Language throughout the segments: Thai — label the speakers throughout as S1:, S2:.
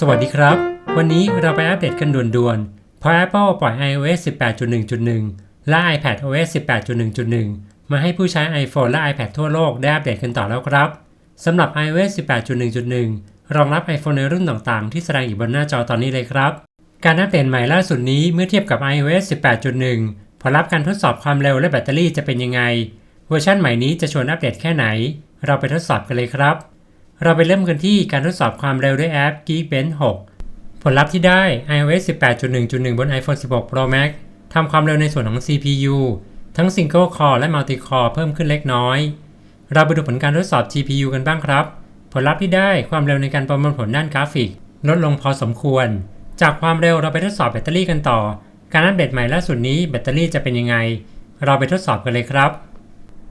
S1: สวัสดีครับ วันนี้เราไปอัปเดตกันด่วนๆ เพราะ Apple ปล่อย iOS 18.1.1 และ iPad OS 18.1.1 มาให้ผู้ใช้ iPhone และ iPad ทั่วโลกได้อัปเดตกันต่อแล้วครับ สำหรับ iOS 18.1.1 รองรับ iPhone ในรุ่นต่างๆ ที่แสดงอยู่บนหน้าจอตอนนี้เลยครับ การอัปเดตใหม่ล่าสุดนี้เมื่อเทียบกับ iOS 18.1 ผลลัพธ์การทดสอบความเร็วและแบตเตอรี่จะเป็นยังไง เวอร์ชันใหม่นี้จะชวนอัปเดตแค่ไหน เราไปทดสอบกันเลยครับ เราไปเริ่มกันที่การทดสอบความเร็วด้วยแอป Geekbench 6 ผลลัพธ์ที่ได้ iOS 18.1.1 บน iPhone 16 Pro Max ทำความเร็วในส่วนของ CPU ทั้ง Single Core และ Multi Core เพิ่มขึ้นเล็กน้อย เราไปดูผลการทดสอบ GPU กันบ้างครับ ผลลัพธ์ที่ได้ความเร็วในการประมวลผลด้านกราฟิก ลดลงพอสมควร จากความเร็วเราไปทดสอบแบตเตอรี่กันต่อ การอัปเดตใหม่ล่าสุดนี้แบตเตอรี่จะเป็นยังไง เราไปทดสอบกันเลยครับ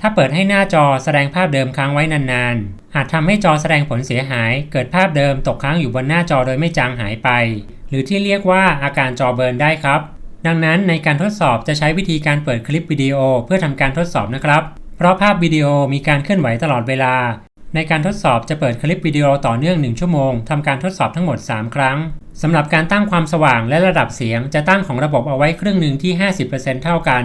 S1: ถ้าเปิดให้หน้าจอแสดงภาพเดิมค้างไว้นานๆ อาจทำให้จอแสดงผลเสียหาย เกิดภาพเดิมตกค้างอยู่บนหน้าจอโดยไม่จางหายไป หรือที่เรียกว่าอาการจอเบิร์นได้ครับ ดังนั้นในการทดสอบจะใช้วิธีการเปิดคลิปวิดีโอเพื่อทำการทดสอบนะครับ เพราะภาพวิดีโอมีการเคลื่อนไหวตลอดเวลา ในการทดสอบจะเปิดคลิปวิดีโอต่อเนื่อง 1 ชั่วโมงทำการทดสอบทั้งหมด 3 ครั้งสำหรับการตั้งความสว่างและระดับเสียงจะตั้งของระบบเอาไว้ครึ่งหนึ่งที่ 50%เท่ากัน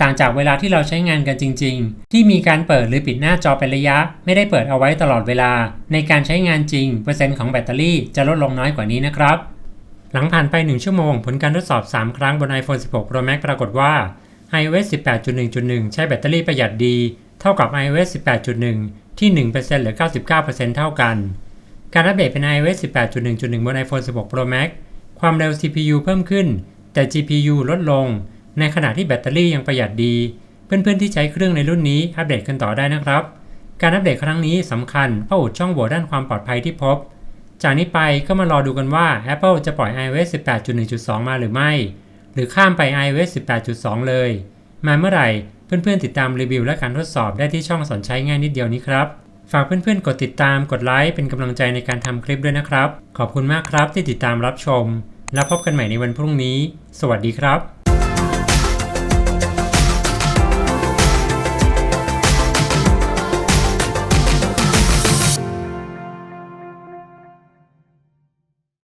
S1: ต่างจากเวลาที่เราใช้งานกันจริง ๆ ที่มีการเปิดหรือปิดหน้าจอเป็นระยะ ไม่ได้เปิดเอาไว้ตลอดเวลา ในการใช้งานจริง เปอร์เซ็นต์ของแบตเตอรี่จะลดลงน้อยกว่านี้นะครับ หลังผ่านไป 1 ชั่วโมง ผลการทดสอบ 3 ครั้งบน iPhone 16 Pro Max ปรากฏว่า iOS 18.1.1 ใช้แบตเตอรี่ประหยัดดี เท่ากับ iOS 18.1 ที่ 1%หรือ 99%เท่ากัน การอัปเดตเป็น iOS 18.1.1 บน iPhone 16 Pro Max ความเร็ว CPU เพิ่มขึ้น แต่ GPU ลดลง ในขณะที่แบตเตอรี่ยังประหยัดดี เพื่อนๆที่ใช้เครื่องในรุ่นนี้อัปเดตกันต่อได้นะครับ การอัปเดตครั้งนี้สำคัญเพราะอุดช่องโหว่ด้านความปลอดภัยที่พบ จากนี้ไปก็มารอดูกันว่า Apple จะปล่อย iOS 18.1.2 มาหรือไม่ หรือข้ามไป iOS 18.2 เลย มาเมื่อไหร่เพื่อนๆติดตามรีวิวและการทดสอบได้ที่ช่องสอนใช้ง่ายนิดเดียวนี้ครับฝากเพื่อนๆ กดติดตาม กดไลค์ เป็นกำลังใจในการทำคลิปด้วยนะครับ ขอบคุณมากครับที่ติดตามรับชม แล้วพบกันใหม่ในวันพรุ่งนี้ สวัสดีครับ